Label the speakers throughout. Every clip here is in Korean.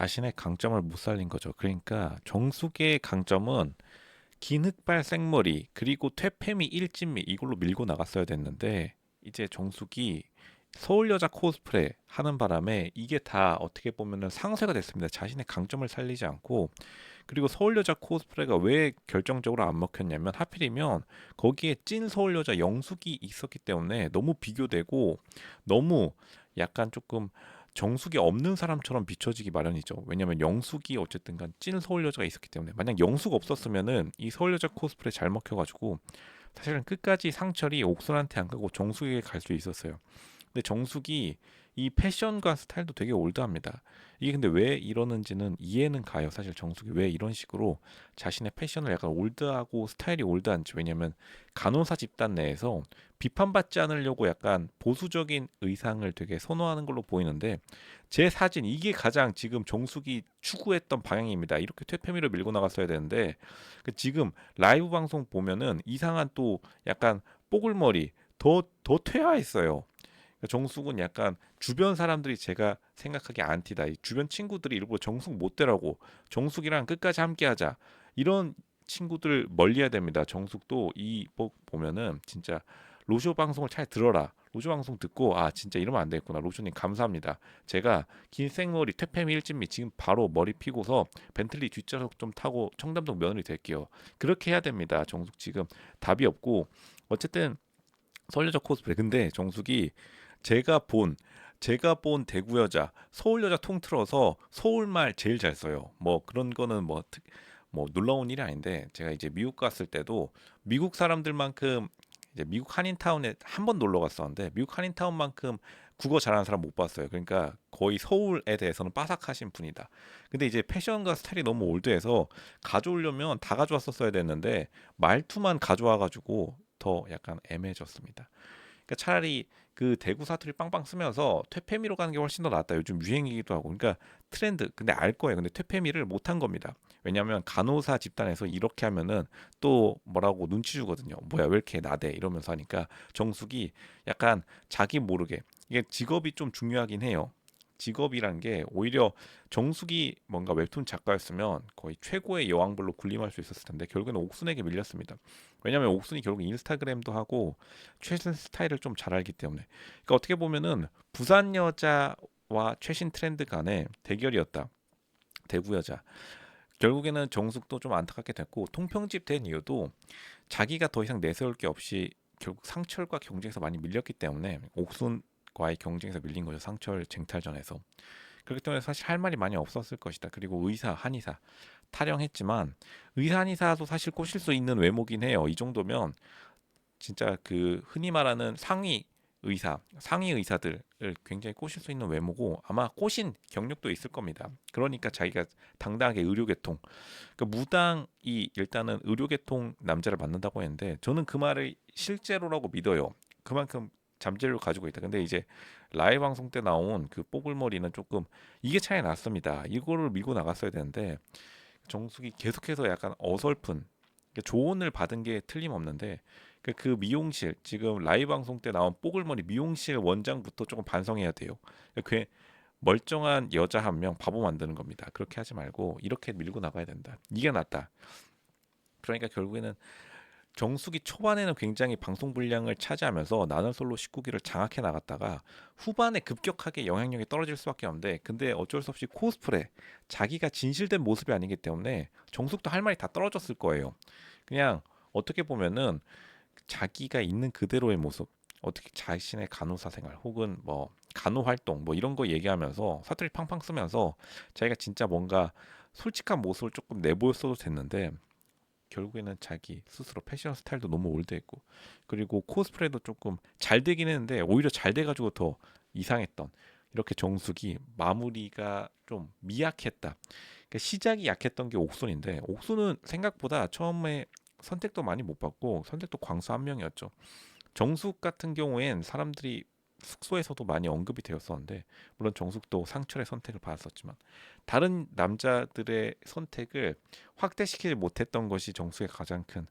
Speaker 1: 자신의 강점을 못 살린 거죠. 그러니까 정숙의 강점은 긴 흑발 생머리 그리고 퇴폐미 일진미 이걸로 밀고 나갔어야 됐는데 이제 정숙이 서울 여자 코스프레 하는 바람에 이게 다 어떻게 보면은 상쇄가 됐습니다. 자신의 강점을 살리지 않고 그리고 서울 여자 코스프레가 왜 결정적으로 안 먹혔냐면 하필이면 거기에 찐 서울 여자 영숙이 있었기 때문에 너무 비교되고 너무 약간 조금 정숙이 없는 사람처럼 비춰지기 마련이죠. 왜냐면 영숙이 어쨌든 간찐 서울 여자가 있었기 때문에 만약 영숙 없었으면은 이 서울 여자 코스프레 잘 먹혀가지고 사실은 끝까지 상철이 옥순한테 안 가고 정숙에게 갈 수 있었어요. 근데 정숙이 이 패션과 스타일도 되게 올드합니다. 이게 근데 왜 이러는지는 이해는 가요. 사실 정숙이 왜 이런 식으로 자신의 패션을 약간 올드하고 스타일이 올드한지 왜냐면 간호사 집단 내에서 비판받지 않으려고 약간 보수적인 의상을 되게 선호하는 걸로 보이는데 제 사진 이게 가장 지금 정숙이 추구했던 방향입니다. 이렇게 퇴폐미를 밀고 나갔어야 되는데 그 지금 라이브 방송 보면은 이상한 또 약간 뽀글머리 더 더 퇴화했어요. 정숙은 약간 주변 사람들이 제가 생각하기에 안티다. 이 주변 친구들이 일부러 정숙 못 되라고 정숙이랑 끝까지 함께하자 이런 친구들 멀리해야 됩니다. 정숙도 이 보- 보면은 진짜 로쇼 방송을 잘 들어라. 로쇼 방송 듣고 아 진짜 이러면 안 되겠구나. 로쇼님 감사합니다. 제가 긴 생머리 퇴폐미 일진미 지금 바로 머리 피고서 벤틀리 뒷좌석 좀 타고 청담동 며느리 될게요. 그렇게 해야 됩니다. 정숙 지금 답이 없고 어쨌든 서울여자 코스프레 근데 정숙이 제가 본 제가 본 대구 여자 서울 여자 통틀어서 서울말 제일 잘 써요. 뭐 그런 거는 뭐, 특, 뭐 놀라운 일이 아닌데 제가 이제 미국 갔을 때도 미국 사람들만큼 이제 미국 한인타운에 한 번 놀러 갔었는데 미국 한인타운만큼 국어 잘하는 사람 못 봤어요. 그러니까 거의 서울에 대해서는 빠삭하신 분이다. 근데 이제 패션과 스타일이 너무 올드해서 가져오려면 다 가져왔었어야 됐는데 말투만 가져와 가지고 더 약간 애매해졌습니다. 그러니까 차라리 그 대구 사투리 빵빵 쓰면서 퇴폐미로 가는 게 훨씬 더 낫다. 요즘 유행이기도 하고. 그러니까 트렌드. 근데 알 거예요. 근데 퇴폐미를 못한 겁니다. 왜냐하면 간호사 집단에서 이렇게 하면은 또 뭐라고 눈치 주거든요. 뭐야 왜 이렇게 나대 이러면서 하니까 정숙이 약간 자기 모르게 이게 직업이 좀 중요하긴 해요. 직업이란 게 오히려 정숙이 뭔가 웹툰 작가였으면 거의 최고의 여왕벌로 군림할 수 있었을 텐데 결국에는 옥순에게 밀렸습니다. 왜냐하면 옥순이 결국 인스타그램도 하고 최신 스타일을 좀 잘 알기 때문에 그러니까 어떻게 보면은 부산 여자와 최신 트렌드 간의 대결이었다. 대구 여자. 결국에는 정숙도 좀 안타깝게 됐고 통평집 된 이유도 자기가 더 이상 내세울 게 없이 결국 상철과 경쟁에서 많이 밀렸기 때문에 옥순 과의 경쟁에서 밀린 거죠. 상철 쟁탈전에서. 그렇기 때문에 사실 할 말이 많이 없었을 것이다. 그리고 의사, 한의사 타령했지만 의사, 한의사도 사실 꼬실 수 있는 외모긴 해요. 이 정도면 진짜 그 흔히 말하는 상위 의사, 상위 의사들을 굉장히 꼬실 수 있는 외모고 아마 꼬신 경력도 있을 겁니다. 그러니까 자기가 당당하게 의료계통, 그러니까 무당이 일단은 의료계통 남자를 만난다고 했는데 저는 그 말을 실제로라고 믿어요. 그만큼 잠재력을 가지고 있다. 근데 이제 라이브 방송 때 나온 그 뽀글머리는 조금 이게 차이 났습니다. 이거를 밀고 나갔어야 되는데 정숙이 계속해서 약간 어설픈 그러니까 조언을 받은 게 틀림없는데 그, 그 미용실 지금 라이브 방송 때 나온 뽀글머리 미용실 원장부터 조금 반성해야 돼요. 그 멀쩡한 여자 한 명 바보 만드는 겁니다. 그렇게 하지 말고 이렇게 밀고 나가야 된다. 이게 낫다. 그러니까 결국에는 정숙이 초반에는 굉장히 방송 분량을 차지하면서 나는 솔로 19기를 장악해 나갔다가 후반에 급격하게 영향력이 떨어질 수밖에 없는데 근데 어쩔 수 없이 코스프레 자기가 진실된 모습이 아니기 때문에 정숙도 할 말이 다 떨어졌을 거예요. 그냥 어떻게 보면은 자기가 있는 그대로의 모습 어떻게 자신의 간호사 생활 혹은 뭐 간호 활동 뭐 이런 거 얘기하면서 사투리 팡팡 쓰면서 자기가 진짜 뭔가 솔직한 모습을 조금 내보였어도 됐는데 결국에는 자기 스스로 패션 스타일도 너무 올드했고 그리고 코스프레도 조금 잘 되긴 했는데 오히려 잘 돼가지고 더 이상했던 이렇게 정숙이 마무리가 좀 미약했다. 그러니까 시작이 약했던 게 옥순인데 옥순은 생각보다 처음에 선택도 많이 못 받고 선택도 광수 한 명이었죠. 정숙 같은 경우엔 사람들이 숙소에서도 많이 언급이 되었었는데 물론 정숙도 상철의 선택을 받았었지만 다른 남자들의 선택을 확대시키지 못했던 것이 정숙의 가장 큰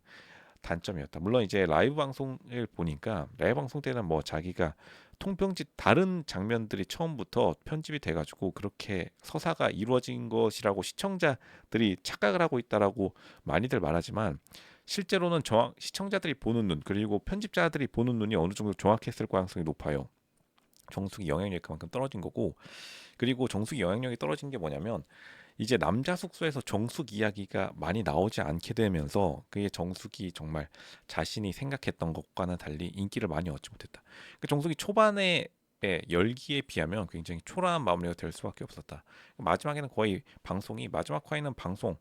Speaker 1: 단점이었다. 물론 이제 라이브 방송을 보니까 라이브 방송 때는 뭐 자기가 통편집 다른 장면들이 처음부터 편집이 돼가지고 그렇게 서사가 이루어진 것이라고 시청자들이 착각을 하고 있다라고 많이들 말하지만 실제로는 정확 시청자들이 보는 눈 그리고 편집자들이 보는 눈이 어느 정도 정확했을 가능성이 높아요. 정수기 영향력이 그만큼 떨어진 거고 그리고 정수기 영향력이 떨어진 게 뭐냐면 이제 남자 숙소에서 정숙 이야기가 많이 나오지 않게 되면서 그게 정숙이 정말 자신이 생각했던 것과는 달리 인기를 많이 얻지 못했다. 그 정숙이 초반에 의 열기에 비하면 굉장히 초라한 마무리가 될 수밖에 없었다. 마지막에는 거의 방송이 마지막 화에는 방송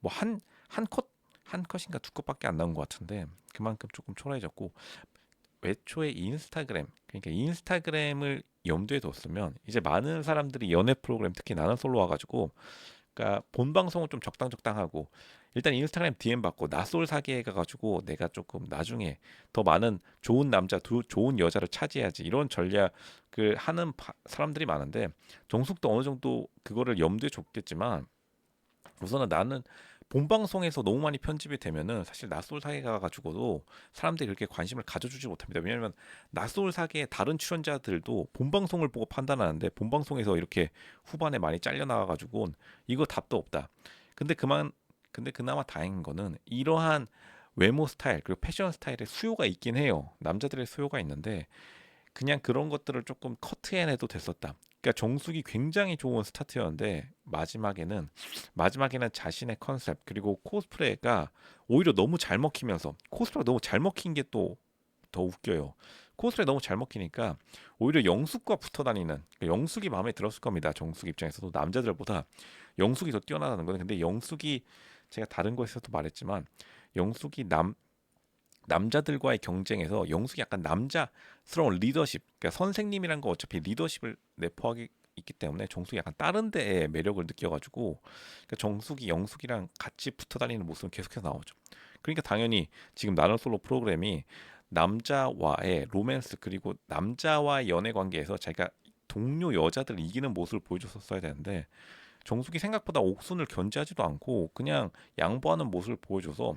Speaker 1: 뭐 한 한 컷 한 컷인가 두 컷밖에 안 나온 것 같은데 그만큼 조금 초라해졌고 애초에 인스타그램 그러니까 인스타그램을 염두에 뒀으면 이제 많은 사람들이 연애 프로그램 특히 나는 솔로 와가지고 그러니까 본 방송은 좀 적당 적당하고 일단 인스타그램 DM 받고 낯솔 사기에 가가지고 내가 조금 나중에 더 많은 좋은 남자, 두, 좋은 여자를 차지해야지 이런 전략을 하는 바- 사람들이 많은데 정숙도 어느 정도 그거를 염두에 줬겠지만 우선은 나는 본 방송에서 너무 많이 편집이 되면은 사실 낯솔 사계가 가지고도 사람들이 그렇게 관심을 가져주지 못합니다. 왜냐하면 낯솔 사계의 다른 출연자들도 본 방송을 보고 판단하는데 본 방송에서 이렇게 후반에 많이 잘려 나와 가지고 이거 답도 없다. 근데 그만 근데 그나마 다행인 거는 이러한 외모 스타일 그리고 패션 스타일의 수요가 있긴 해요. 남자들의 수요가 있는데 그냥 그런 것들을 조금 커트해내도 됐었다. 그러니까 정숙이 굉장히 좋은 스타트였는데 마지막에는 마지막에는 자신의 컨셉 그리고 코스프레가 오히려 너무 잘 먹히면서 코스프레가 너무 잘 먹힌 게 또 더 웃겨요. 코스프레 너무 잘 먹히니까 오히려 영숙과 붙어 다니는 그러니까 영숙이 마음에 들었을 겁니다. 정숙 입장에서도 남자들보다 영숙이 더 뛰어나다는 거는 근데 영숙이 제가 다른 거에서도 말했지만 영숙이 남 남자들과의 경쟁에서 영숙이 약간 남자스러운 리더십, 그러니까 선생님이란 거 어차피 리더십을 내포하기 있기 때문에 정숙이 약간 다른 데에 매력을 느껴가지고 그러니까 정숙이 영숙이랑 같이 붙어 다니는 모습은 계속해서 나오죠. 그러니까 당연히 지금 나는 솔로 프로그램이 남자와의 로맨스 그리고 남자와의 연애 관계에서 자기가 동료 여자들을 이기는 모습을 보여줬었어야 되는데 정숙이 생각보다 옥순을 견제하지도 않고 그냥 양보하는 모습을 보여줘서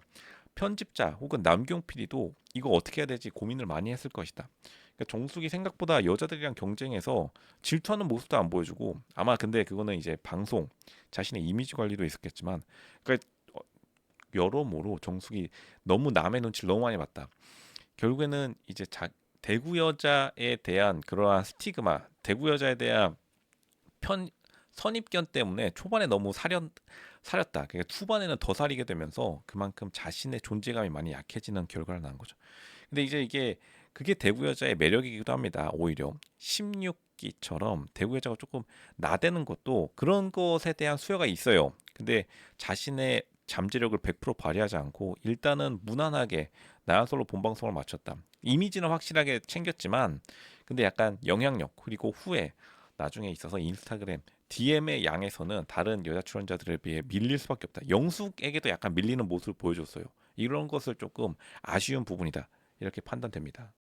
Speaker 1: 편집자 혹은 남경 PD도 이거 어떻게 해야 될지 고민을 많이 했을 것이다. 그러니까 정숙이 생각보다 여자들이랑 경쟁해서 질투하는 모습도 안 보여주고 아마 근데 그거는 이제 방송 자신의 이미지 관리도 있었겠지만 그러니까 어, 여러모로 정숙이 너무 남의 눈치를 너무 많이 봤다. 결국에는 이제 자, 대구 여자에 대한 그러한 스티그마, 대구 여자에 대한 편 선입견 때문에 초반에 너무 사렸 사렸다. 그러니까 후반에는 더 사리게 되면서 그만큼 자신의 존재감이 많이 약해지는 결과를 낳은 거죠. 근데 이제 이게 그게 대구 여자의 매력이기도 합니다. 오히려 16기처럼 대구 여자가 조금 나대는 것도 그런 것에 대한 수요가 있어요. 근데 자신의 잠재력을 100% 발휘하지 않고 일단은 무난하게 나야솔로 본방송을 마쳤다. 이미지는 확실하게 챙겼지만 근데 약간 영향력 그리고 후에 나중에 있어서 인스타그램 DM의 양에서는 다른 여자 출연자들에 비해 밀릴 수밖에 없다. 영숙에게도 약간 밀리는 모습을 보여줬어요. 이런 것을 조금 아쉬운 부분이다. 이렇게 판단됩니다.